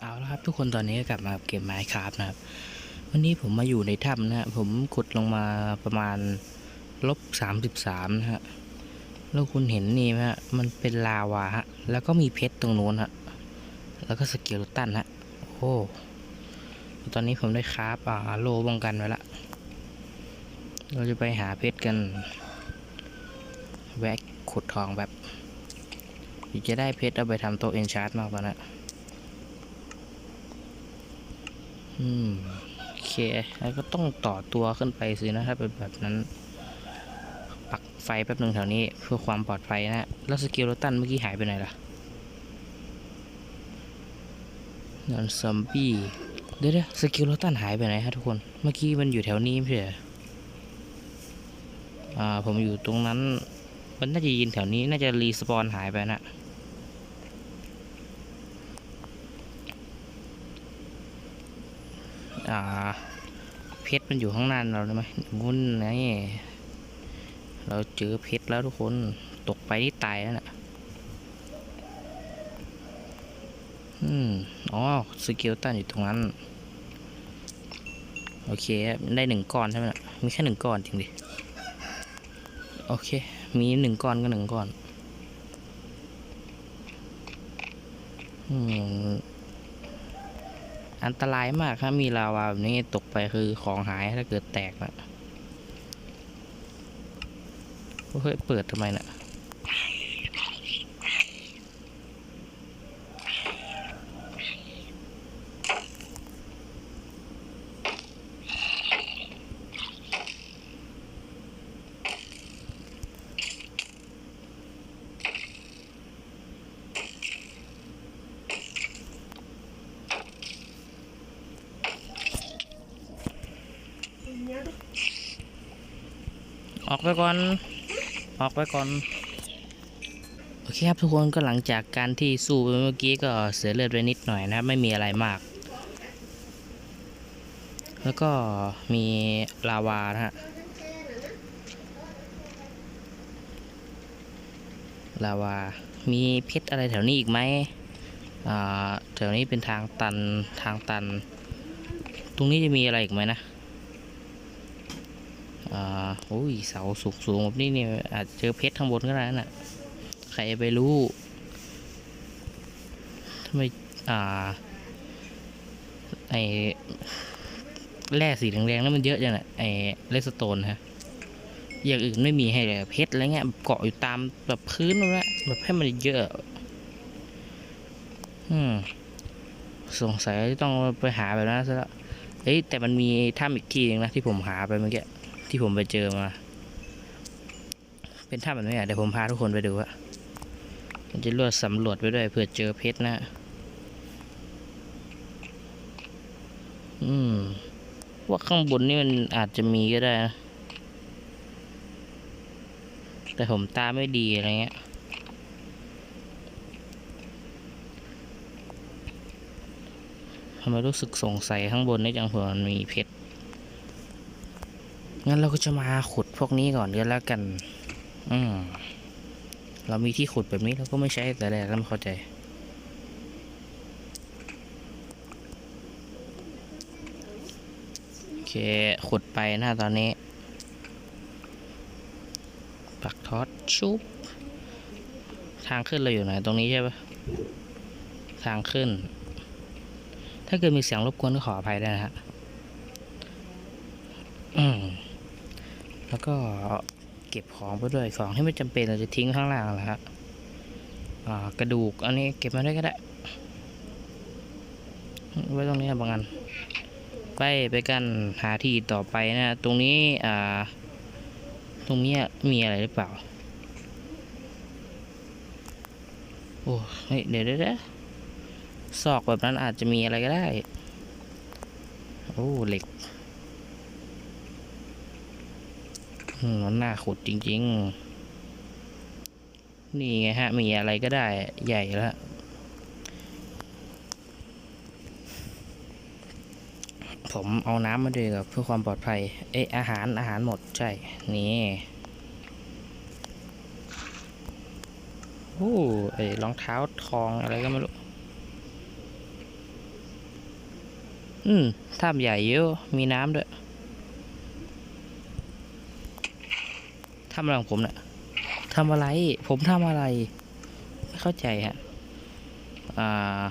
เอาละครับทุกคนตอนนี้ก็กลับมากับเกมไมค์ครับนะครับ วันนี้ผมมาอยู่ในถ้ำนะฮะผมขุดลงมาประมาณลบสามสิบสามนะฮะแล้วคุณเห็นนี่ไหมฮะมันเป็นลาวาฮะแล้วก็มีเพชรตรงนู้นฮะแล้วก็สเกลตันฮะโอ้ตอนนี้ผมได้คราฟอ่าโลป้องกันไว้ละเราจะไปหาเพชรกัน แวะขุดทองแบบจะได้เพชรเอาไปทำโต๊ะเอนชาร์ตมากกว่านะ อืมโอเค แล้วก็ต้องต่อตัวขึ้นไปสินะถ้าเป็นแบบนั้น ปักไฟแป๊บหนึ่งแถวนี้เพื่อความปลอดภัยนะแล้วสกิลโรตันเมื่อกี้หายไปไหนล่ะนอนซอมบี้เดี๋ยวเดี๋ยวสกิลโรตันหายไปไหนฮะทุกคน เมื่อกี้มันอยู่แถวนี้ไม่ใช่ออ่าผมอยู่ตรงนั้น มันน่าจะยินแถวนี้น่าจะรีสปอนหายไปนะ อ่าเพชรมันอยู่ข้างหน้าเราได้ไหมงุ่นไงเราเจอเพชรแล้วทุกคนตกไปที่ตายแล้วน่ะอืมอ๋อสกิลตันอยู่ตรงนั้น โอเคได้หนึ่งก้อนใช่ไหมนะมีแค่หนึ่งก้อนจริงดิโอเค มีหนึ่งก้อนก็หนึ่งก้อน อืม อันตรายมากครับมีลาวาแบบนี้ตกไปคือของหายถ้าเกิดแตกนะเฮ้ยเปิดทำไมนะ่ะ ออกไปก่อน ออกไปก่อน โอเคครับทุกคนก็หลังจากการที่สู้ไปเมื่อกี้ก็เสียเลือดไปนิดหน่อยนะครับไม่มีอะไรมาก แล้วก็มีลาวานะฮะ ลาวา มีเพชรอะไรแถวนี้อีกไหมอ่าแถวนี้เป็นทางตันทางตัน ตรงนี้จะมีอะไรอีกไหมนะ อ่าโอ้ยเสาสูงสูงแบบนี้เนี่ยอาจจะเจอเพชรข้างบนก็ได้น่ะ ใครจะไปรู้ทำไมอ่า ไอแร่สีแดงๆนั้นมันเยอะจังน่ะไอเลสโตนฮะอย่างอื่นไม่มีให้เลยเพชรอะไรเงี้ยเกาะอยู่ตามแบบพื้นนั่นแหละแบบให้มันเยอะ อืมสงสัยต้องไปหาแบบนั้นซะแล้วเอ้ยแต่มันมีถ้ำอีกที่หนึงนะที่ผมหาไปเมื่อกี้ ที่ผมไปเจอมา เป็นถ้ำแบบนี้อะเดี๋ยวผมพาทุกคนไปดูอะมันจะรวดสำรวจไปด้วยเผื่อเจอเพชรนะ อืม ว่าข้างบนนี่มันอาจจะมีก็ได้นะ แต่ผมตาไม่ดีอะไรเงี้ยทำไมรู้สึกสงสัยข้างบนนี่จังเผื่อมันมีเพชร งั้นเราก็จะมาขุดพวกนี้ก่อนก็แล้วกัน อืมเรามีที่ขุดแบบนี้เราก็ไม่ใช้แต่แรกก็ไม่เข้าใจ โอเค ขุดไปนะตอนนี้ ปักทอดชุบ ทางขึ้นเราอยู่ไหน ตรงนี้ใช่ปะทางขึ้น ถ้าเกิดมีเสียงรบกวนก็ขออภัยด้วยนะฮะ อืม แล้วก็เก็บของไปด้วยของที่ไม่จำเป็นเราจะทิ้งข้างล่างแหละฮะกระดูกอันนี้เก็บมาได้ก็ได้ไว้ตรงนี้นะบางอันไปไปกันหาที่ต่อไปนะตรงนี้อ่า ตรงนี้มีอะไรหรือเปล่า โอ้เฮ้ยเดี๋ยวเดี๋ยวเดี๋ยวซอกแบบนั้นอาจจะมีอะไรก็ได้ โอ้เหล็ก อื มันน่าขุดจริง ๆ นี่ไงฮะ มีอะไรก็ได้ใหญ่แล้วผมเอาน้ำมาด้วยกับเพื่อความปลอดภัย เอ๊ะ อาหารอาหารหมดใช่ นี่โอ้ไอ้รองเท้าทองอะไรก็ไม่รู้ อืมถ้ำใหญ่เยอะ มีน้ำด้วย ทำอะไรของผมเนะ่ะทำอะไร ผมทำอะไร ไม่เข้าใจฮะ อ่า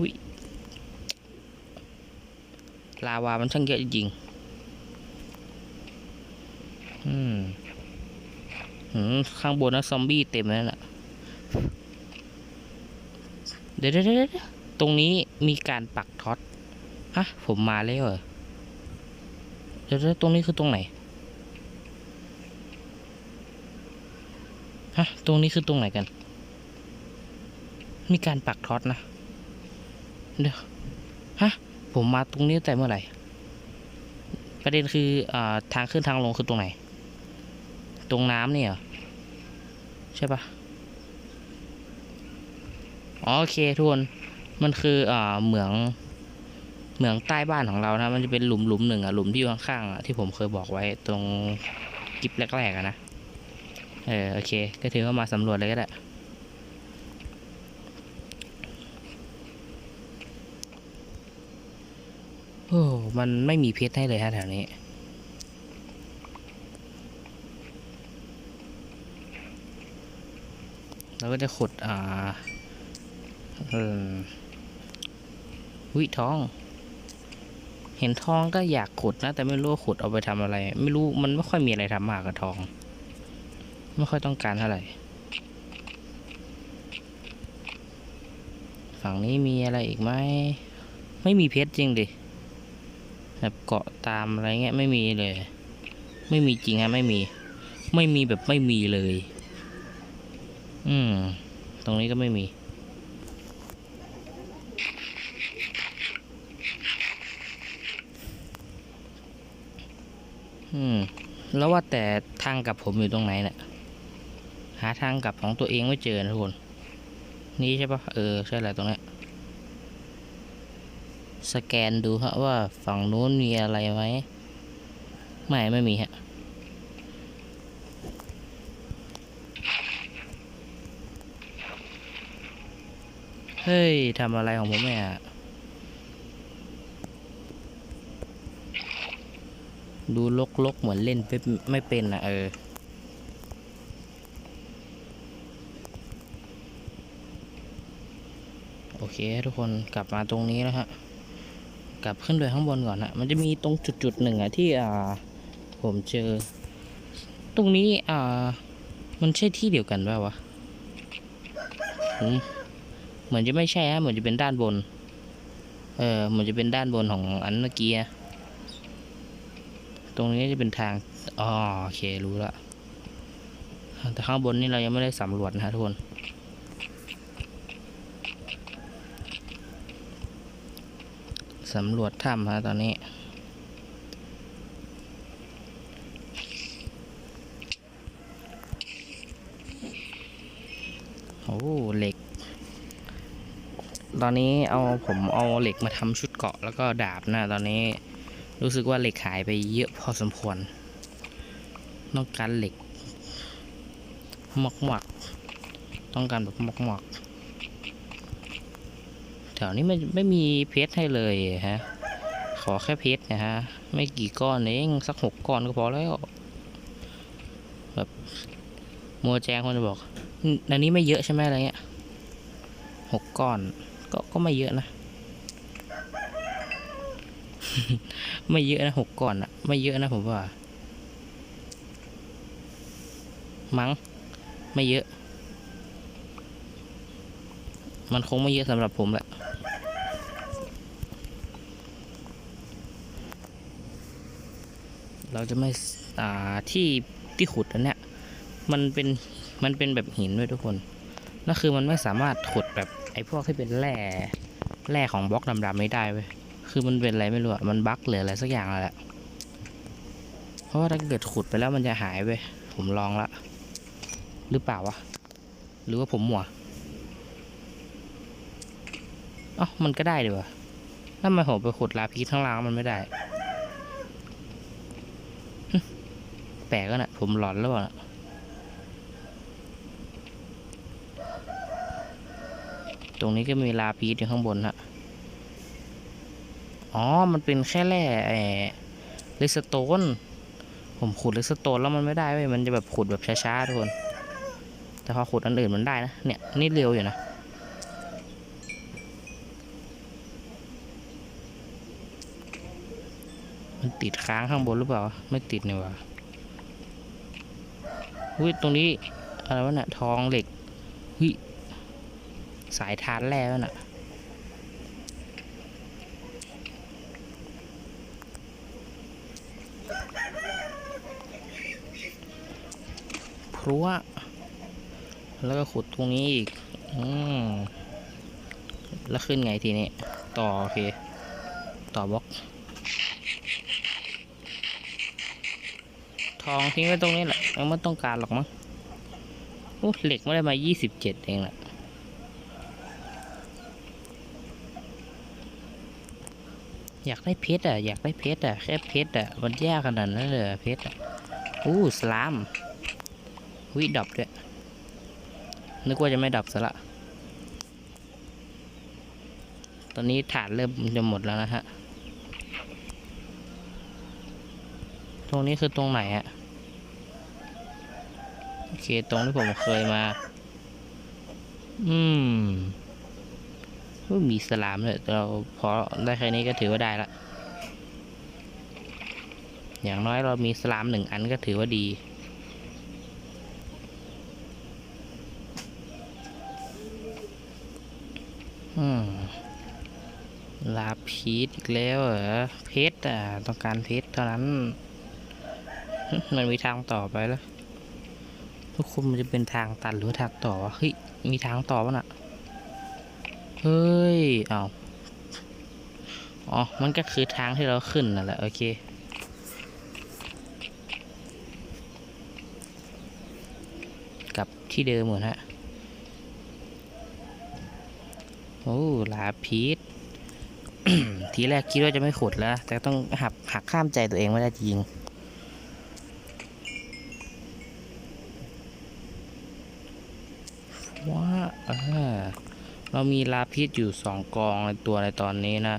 วิลาวา มันช่างเยอะจริงอืมหืมข้างบนนะซอมบี้เต็มแล้วน่ะเดี๋ยวเดี๋ยวเดี๋ยวตรงนี้มีการปักท็อต ฮะ ผมมาแล้วเหรอ เดี๋ยวเดี๋ยวตรงนี้คือตรงไหน ฮะ ตรงนี้คือตรงไหนกัน มีการปักท็อตนะ เดี๋ยว ฮะ ผมมาตรงนี้แต่เมื่อไหร่ ประเด็นคืออ่าทางขึ้นทางลงคือตรงไหน ตรงน้ำเนี่ยใช่ปะอ๋อโอเคทุกคน มันคืออ่าเหมืองเหมืองใต้บ้านของเรานะ มันจะเป็นหลุมหลุมหนึ่งอะหลุมที่อยู่ข้างๆอะที่ผมเคยบอกไว้ตรงกิฟแรกๆอะนะ เออโอเค ก็ถือว่ามาสำรวจเลยก็ได้โอ้มันไม่มีเพชรให้เลยฮะแถวนี้ เราก็จะขุด อ่า เออวิทอง เห็นทองก็อยากขุดนะ แต่ไม่รู้ขุดเอาไปทำอะไร ไม่รู้มันไม่ค่อยมีอะไรทำมากกับทอง ไม่ค่อยต้องการเท่าไหร่ ฝั่งนี้มีอะไรอีกไหม ไม่มีเพชรจริงดิ แบบเกาะตามอะไรเงี้ยไม่มีเลย ไม่มีจริงฮะไม่มี ไม่มีแบบไม่มีเลย อืม ตรงนี้ก็ไม่มีอืม แล้วว่าแต่ทางกับผมอยู่ตรงไหนเนี่ย หาทางกลับของตัวเองไม่เจอนะทุกคน นี่ใช่ปะเออ ใช่แหละตรงนี้สแกนดูฮะว่าฝั่งนู้นมีอะไรไหมไม่ไม่มีฮะเฮ้ยทำอะไรของผมเนี่ยดูลกๆเหมือนเล่นไปไม่เป็นอะเออ โอเคทุกคนกลับมาตรงนี้แล้วฮะกลับขึ้นไปข้างบนก่อนนะมันจะมีตรงจุดๆหนึ่งอะที่อ่าผมเจอ ตรงนี้อ่า มันใช่ที่เดียวกันป่าวะเหมือนจะไม่ใช่ฮะเหมือนจะเป็นด้านบน เออเหมือนจะเป็นด้านบนของอันเมื่อกี้ตรงนี้จะเป็นทางอ๋อโอเครู้ละแต่ข้างบนนี่เรายังไม่ได้สำรวจนะทุกคน สำรวจถ้ำฮะตอนนี้ โอ้เหล็ก ตอนนี้เอาผมเอาเหล็กมาทำชุดเกาะแล้วก็ดาบนะ ตอนนี้รู้สึกว่าเหล็กหายไปเยอะพอสมควรต้องการเหล็กหมอกหมอกต้องการแบบหมอกหมอก แถวนี้ไม่ไม่มีเพชรให้เลยฮะ ขอแค่เพชรนะฮะ ไม่กี่ก้อนเองสักหกก้อนก็พอแล้ว แบบมัวแจงคนจะบอกอันนี้ไม่เยอะใช่ไหมอะไรเงี้ยหกก้อน ก็ก็ไม่เยอะนะ ไม่เยอะนะหกก้อนอะไม่เยอะนะผมว่า มั้งไม่เยอะ มันคงไม่เยอะสำหรับผมแหละ เราจะไม่ที่ที่ขุดอันเนี้ยมันเป็นมันเป็นแบบหินด้วยทุกคนนั่นคือมันไม่สามารถขุดแบบไอ้พวกที่เป็นแร่แร่ของบล็อกดำๆไม่ได้เว้ยคือมันเป็นอะไรไม่รู้อะมันบั๊กหรืออะไรสักอย่างแหละเพราะว่าถ้าเกิดขุดไปแล้วมันจะหายเว้ยผมลองละหรือเปล่าวะหรือว่าผมหมัวอ้ามันก็ได้ดีวะถ้าทำไมผมไปขุดลาพีข้างล่างมันไม่ได้ แปลกก็นะผมหลอนแล้วเปล่าน่ะตรงนี้ก็มีลาพีชอยู่ข้างบนฮะอ๋อ มันเป็นแค่แร่ไอ้เลสโตน ผมขุดเลสโตนแล้วมันไม่ได้เว้ย มันจะแบบขุดแบบช้าๆทุกคน แต่พอขุดอันอื่นมันได้นะ เนี่ย นี่เร็วอยู่นะ มันติดค้างข้างบนหรือเปล่า ไม่ติดนี่หว่า อุ้ยตรงนี้อะไรวะเนี่ยทองเหล็กหุ้ยสายทานแร่วะน่ะพรัวแล้วก็ขุดตรงนี้อีก อืม แล้วขึ้นไงทีนี้ ต่อ โอเค ต่อบล็อก ทองทิ้งไว้ตรงนี้แหละ ยังไม่ต้องการหรอกมั้งโอ้เหล็กไม่ได้มา 27 เองแหละอยากได้เพชรอะ อยากได้เพชรอะ แค่เพชรอะ มันยากขนาดนั้นเลยเพชรอะอู้สลามวิดับด้วยนึกว่าจะไม่ดับซะละ ตอนนี้ฐานเริ่มจะหมดแล้วนะฮะ ตรงนี้คือตรงไหนอะ เคตรงที่ผมเคยมา อืมมีสลามเลยเราพอได้แค่นี้ก็ถือว่าได้ละ อย่างน้อยเรามีสลามหนึ่งอันก็ถือว่าดีอืมลาพีชอีกแล้วเหรอ เพชรอะ ต้องการเพชรเท่านั้น มันมีทางต่อไปแล้ว ทุกคนมันจะเป็นทางตันหรือทางต่อวะเฮ้ยมีทางต่อปะน่ะเฮ้ยเอาวอ๋อ มันก็คือทางที่เราขึ้นนั่นแหละ โอเค กลับที่เดิมเหมือนฮะ โอ้ลาพีชทีแรกคิดว่าจะไม่ขุดแล้ว แต่ต้องหักหักข้ามใจตัวเองไม่ได้จริง ว่า เรามีลาพิษอยู่สองกองในตัวในตอนนี้นะ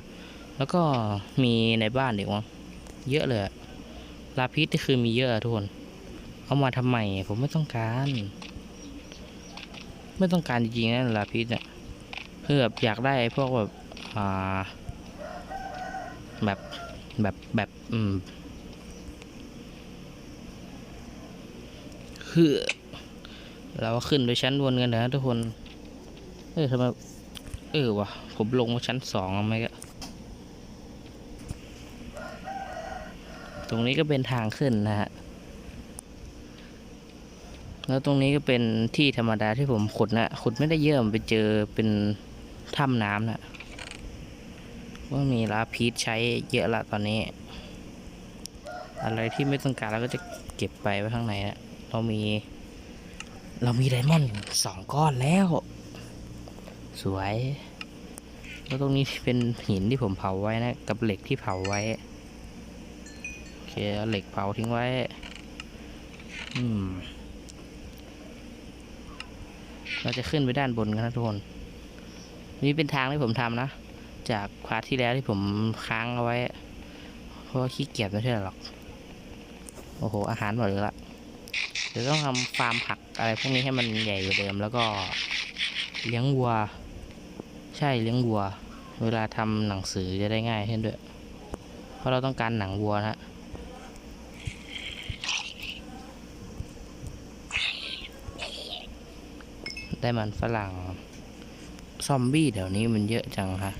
แล้วก็มีในบ้านเด็กวะเยอะเลยลาพิษที่คือมีเยอะทุกคน เอามาทำไมผมไม่ต้องการ ไม่ต้องการจริงๆนะลาพิษเนี่ยเพื่อแบบอยากได้พวกแบบอ่าแบบแบบแบบอืมคือเราขึ้นโดยชั้นบนกันนะทุกคน ออทำไมเออวะผมลงมาชั้นสองไหมก็ตรงนี้ก็เป็นทางขึ้นนะฮะ แล้วตรงนี้ก็เป็นที่ธรรมดาที่ผมขุดนะขุดไม่ได้เยอะมไปเจอเป็นถ้ำน้ำนะว่ามีลาพีชใช้เยอะละตอนนี้ อะไรที่ไม่ต้องการเราก็จะเก็บไปไว้ข้างในนะเรามี เรามีไดมอนด์สองก้อนแล้ว สวย แล้วตรงนี้เป็นหินที่ผมเผาไว้นะ กับเหล็กที่เผาไว้ โอเคเอาเหล็กเผาทิ้งไว้ อืม เราจะขึ้นไปด้านบนกันนะทุกคน นี่เป็นทางที่ผมทำนะ จากพาร์ทที่แล้วที่ผมค้างเอาไว้ เพราะว่าขี้เกียจไม่ใช่หรอก โอ้โห อาหารหมดเลยละเดี๋ยวต้องทำฟาร์มผักอะไรพวกนี้ให้มันใหญ่กว่าเดิมแล้วก็เลี้ยงวัว ใช่เลี้ยงวัว เวลาทำหนังสือจะได้ง่ายขึ้นด้วย เพราะเราต้องการหนังวัวนะฮะได้มันฝรั่ง ซอมบี้เดี๋ยวนี้มันเยอะจังฮะ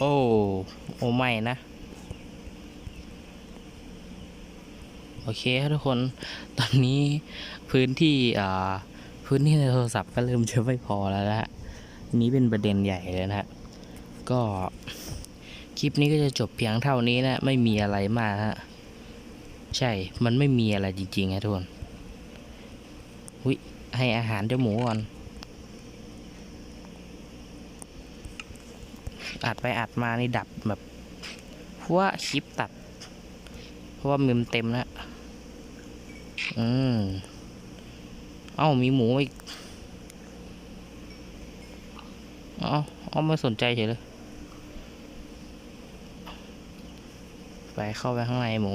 โอ้โอ้ไม่นะ โอเคครับทุกคน ตอนนี้พื้นที่อ่าพื้นที่ในโทรศัพท์ก็เริ่มจะไม่พอแล้วนะฮะนี้เป็นประเด็นใหญ่เลยนะฮะก็คลิปนี้ก็จะจบเพียงเท่านี้นะ ไม่มีอะไรมากฮะใช่ มันไม่มีอะไรจริงๆนะทุกคนวิให้อาหารเจ้าหมูก่อน อัดไปอัดมานี่ดับแบบเพราะว่าคลิปตัด เพราะว่ามิมเต็มแล้วอืมเอ้ามีหมูอีกเอ้าเอาไม่สนใจเฉยเลย ไปเข้าไปข้างในหมู